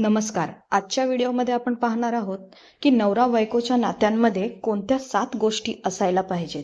नमस्कार. आजच्या व्हिडिओमध्ये आपण पाहणार आहोत की नवरा बायकोच्या नात्यांमध्ये कोणत्या सात गोष्टी असायला पाहिजेत?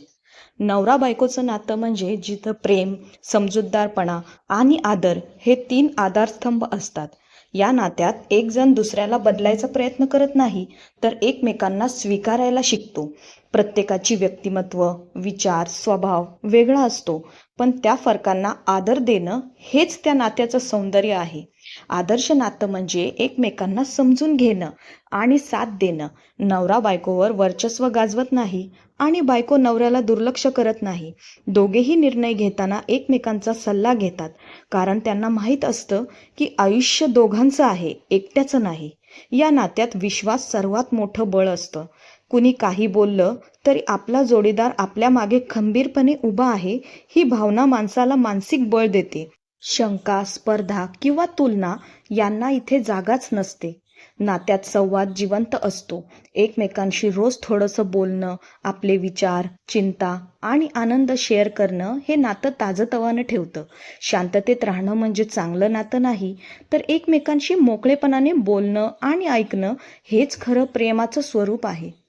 नवरा बायकोचं नातं म्हणजे जिथं प्रेम समजूतदारपणा आणि आदर हे तीन आधारस्तंभ असतात. या नात्यात एक जण दुसऱ्याला बदलायचा प्रयत्न करत नाही तर एकमेकांना स्वीकारायला शिकतो. प्रत्येकाची व्यक्तिमत्व विचार स्वभाव वेगळा असतो. पण त्या फरकांना आदर देणं हेच त्या नात्याचं सौंदर्य आहे. आदर्श नातं म्हणजे एकमेकांना समजून घेणं आणि साथ देणं. नवरा बायकोवर वर्चस्व गाजवत नाही आणि बायको नवऱ्याला दुर्लक्ष करत नाही. दोघेही निर्णय घेताना एकमेकांचा सल्ला घेतात. कारण त्यांना माहीत असतं की आयुष्य दोघांचं आहे एकट्याचं नाही. या नात्यात विश्वास सर्वात मोठं बळ असतं. कुणी काही बोललं तरी आपला जोडीदार आपल्या मागे खंबीरपणे उभा आहे ही भावना माणसाला मानसिक बळ देते. शंका स्पर्धा किंवा तुलना यांना इथे जागाच नसते. नात्यात संवाद जिवंत असतो. एकमेकांशी रोज थोडंसं बोलणं आपले विचार चिंता आणि आनंद शेअर करणं हे नातं ताजंतवानं ठेवतं. शांततेत राहणं म्हणजे चांगलं नातं नाही तर एकमेकांशी मोकळेपणाने बोलणं आणि ऐकणं हेच खरं प्रेमाचं स्वरूप आहे.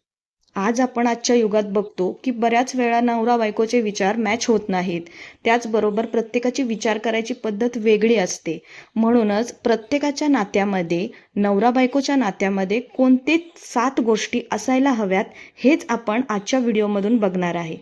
आज आपण आजच्या युगात बघतो की बऱ्याच वेळा नवरा बायकोचे विचार मॅच होत नाहीत. त्याचबरोबर प्रत्येकाची विचार करायची पद्धत वेगळी असते. म्हणूनच प्रत्येकाच्या नात्यामध्ये नवरा बायकोच्या नात्यामध्ये कोणते सात गोष्टी असायला हव्यात हेच आपण आजच्या व्हिडिओमधून बघणार आहे.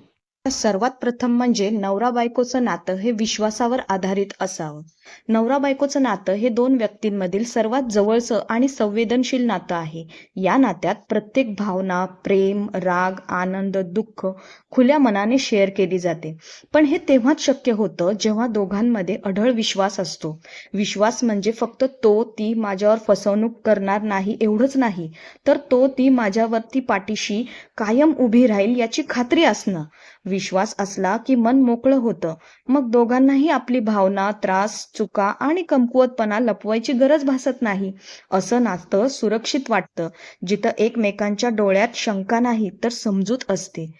सर्वात प्रथम म्हणजे नवरा बायकोचं नातं हे विश्वासावर आधारित असावं. नवरा बायकोचं नातं हे दोन व्यक्तींमधील सर्वात जवळचं आणि संवेदनशील नातं आहे. या नात्यात प्रत्येक भावना प्रेम राग आनंद दुःख खुल्या मनाने शेअर केली जाते. पण हे तेव्हाच शक्य होतं जेव्हा दोघांमध्ये अढळ विश्वास असतो. विश्वास म्हणजे फक्त तो ती माझ्यावर फसवणूक करणार नाही एवढंच नाही तर तो ती माझ्यावरती पाठीशी कायम उभी राहील याची खात्री असणं. विश्वास असला की मन मोकळं होतं. मग दोघांनाही आपली भावना त्रास चुका आणि कमकुवतपणा लपवायची गरज भासत नाही. असं नातं सुरक्षित वाटतं. जिथं एकमेकांच्या डोळ्यात शंका नाही तर समजूत असते.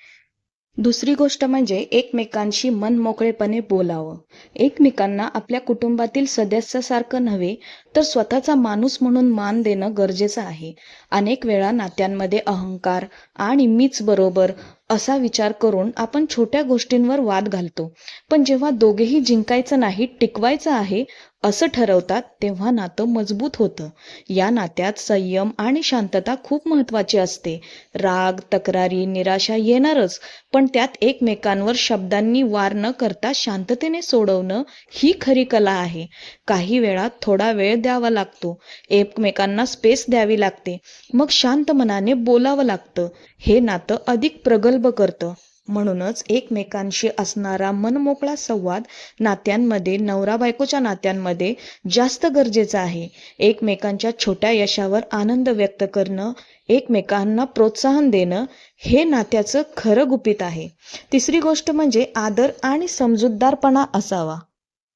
दुसरी गोष्ट म्हणजे एकमेकांशी मन मोकळेपणे बोलावं. एकमेकांना आपल्या कुटुंबातील सदस्यासारखं नव्हे तर स्वतःचा माणूस म्हणून मान देणं गरजेचं आहे. अनेक वेळा नात्यांमध्ये अहंकार आणि मीच बरोबर असा विचार करून आपण छोट्या गोष्टींवर वाद घालतो. पण जेव्हा दोघेही जिंकायचं नाही टिकवायचं आहे असं ठरवतात तेव्हा नातं मजबूत होतं. या नात्यात संयम आणि शांतता खूप महत्त्वाची असते. राग तक्रारी निराशा येणारच पण त्यात एकमेकांवर शब्दांनी वार न करता शांततेने सोडवणं ही खरी कला आहे. काही वेळा थोडा वेळ द्यावा लागतो. एकमेकांना स्पेस द्यावी लागते. मग शांत मनाने बोलावं लागतं. हे नातं अधिक प्रगल्भ करतं. म्हणूनच एकमेकांशी असणारा मनमोकळा संवाद नात्यांमध्ये नवरा बायकोच्या नात्यांमध्ये जास्त गरजेचा आहे. एकमेकांच्या छोट्या यशावर आनंद व्यक्त करणं एकमेकांना प्रोत्साहन देणं हे नात्याचं खरं गुपित आहे. तिसरी गोष्ट म्हणजे आदर आणि समजूतदारपणा असावा.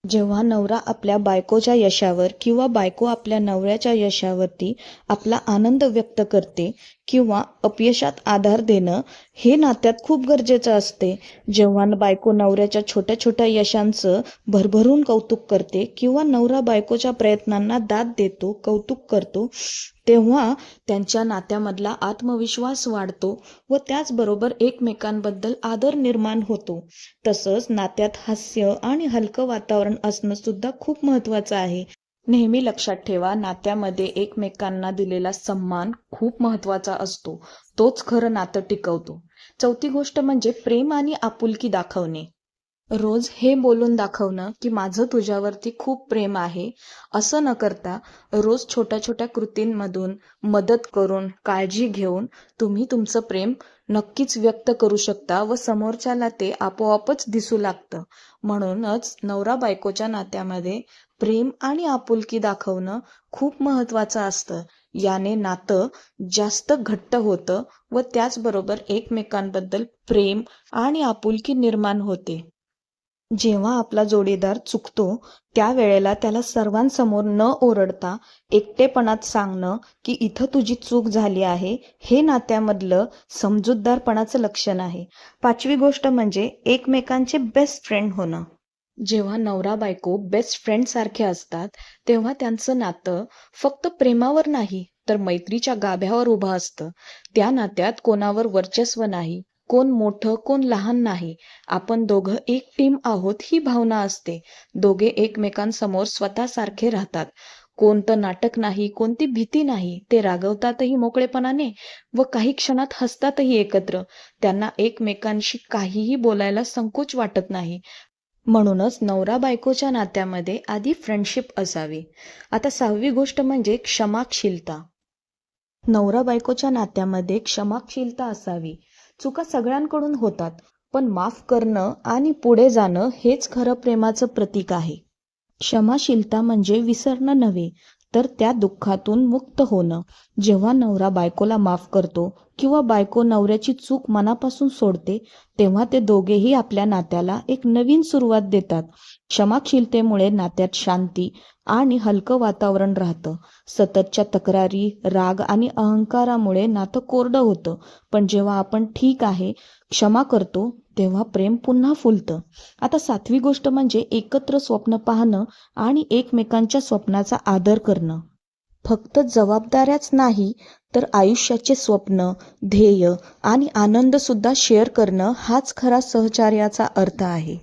जेव्हा नवरा आपल्या बायकोच्या यशावर किंवा बायको आपल्या नवऱ्याच्या यशावरती आपला आनंद व्यक्त करते किंवा अपयशात आधार देणं हे नात्यात खूप गरजेचं असते. जेव्हा बायको नवऱ्याच्या छोट्या छोट्या यशांचं भरभरून कौतुक करते किंवा नवरा बायकोच्या प्रयत्नांना दाद देतो कौतुक करतो तेव्हा त्यांच्या नात्यामधला आत्मविश्वास वाढतो व त्याचबरोबर एकमेकांबद्दल आदर निर्माण होतो. तसंच नात्यात हास्य आणि हलकं वातावरण असणं सुद्धा खूप महत्त्वाचं आहे. नेहमी लक्षात ठेवा नात्यामध्ये एकमेकांना दिलेला सन्मान खूप महत्त्वाचा असतो. तोच खरं नातं टिकवतो. चौथी गोष्ट म्हणजे प्रेम आणि आपुलकी दाखवणे. रोज हे बोलून दाखवणं की माझं तुझ्यावरती खूप प्रेम आहे असं न करता रोज छोट्या छोट्या कृतींमधून मदत करून काळजी घेऊन तुम्ही तुमचं प्रेम नक्कीच व्यक्त करू शकता व समोरच्याला ते आपोआपच दिसू लागतं. म्हणूनच नवरा बायकोच्या नात्यामध्ये प्रेम आणि आपुलकी दाखवणं खूप महत्वाचं असतं. याने नातं जास्त घट्ट होतं व त्याचबरोबर एकमेकांबद्दल प्रेम आणि आपुलकी निर्माण होते. जेव्हा आपला जोडीदार चुकतो त्यावेळेला त्याला सर्वांसमोर न ओरडता एकटेपणात सांगणं की इथं तुझी चूक झाली आहे हे नात्यामधलं समजूतदारपणाचं लक्षण आहे. पाचवी गोष्ट म्हणजे एकमेकांचे बेस्ट फ्रेंड होणं. जेव्हा नवरा बायको बेस्ट फ्रेंड सारखे असतात तेव्हा त्यांचं नातं फक्त प्रेमावर नाही तर मैत्रीच्या गाभ्यावर उभं असतं. त्या नात्यात कोणावर वर्चस्व नाही कोण मोठं कोण लहान नाही. आपण दोघं एक टीम आहोत ही भावना असते. दोघे एकमेकांसमोर स्वतःसारखे राहतात. कोणतं नाटक नाही कोणती भीती नाही ते रागवतातही मोकळेपणाने व काही क्षणात हसतातही एकत्र. त्यांना एकमेकांशी काहीही बोलायला संकोच वाटत नाही. म्हणूनच नवरा बायकोच्या नात्यामध्ये आधी फ्रेंडशिप असावी. आता सहावी गोष्ट म्हणजे क्षमाशीलता. नवरा बायकोच्या नात्यामध्ये क्षमाशीलता असावी. चुका सगळ्यांकडून होतात पण माफ करणं आणि पुढे जाणं हेच खरं प्रेमाचं प्रतीक आहे. क्षमाशीलता म्हणजे विसरणं नव्हे तर त्या दुःखातून मुक्त होणं. जेव्हा नवरा बायकोला माफ करतो किंवा बायको नवऱ्याची चूक मनापासून सोडते तेव्हा ते दोघेही आपल्या नात्याला एक नवीन सुरुवात देतात. क्षमाशीलतेमुळे नात्यात शांती आणि हलकं वातावरण राहतं. सततच्या तक्रारी राग आणि अहंकारामुळे नातं कोरडं होतं. पण जेव्हा आपण ठीक आहे क्षमा करतो तेव्हा प्रेम पुन्हा फुलतं. आता सातवी गोष्ट म्हणजे एकत्र स्वप्न पाहणं आणि एकमेकांच्या स्वप्नाचा आदर करणं. फक्त जबाबदाऱ्याच नाही तर आयुष्याचे स्वप्न ध्येय आणि आनंदसुद्धा शेअर करणं हाच खरा सहचार्याचा अर्थ आहे.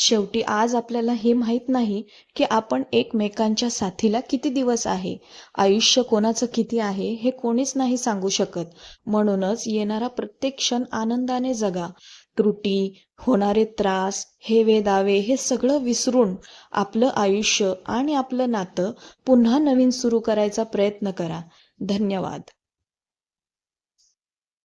शेवटी आज आपल्याला हे माहीत नाही की आपण एकमेकांच्या साथीला किती दिवस आहे आयुष्य कोणाचं किती आहे हे कोणीच नाही सांगू शकत. म्हणूनच येणारा प्रत्येक क्षण आनंदाने जगा. त्रुटी होणारे त्रास हेवे दावे हे सगळं विसरून आपलं आयुष्य आणि आपलं नातं पुन्हा नवीन सुरू करायचा प्रयत्न करा. धन्यवाद.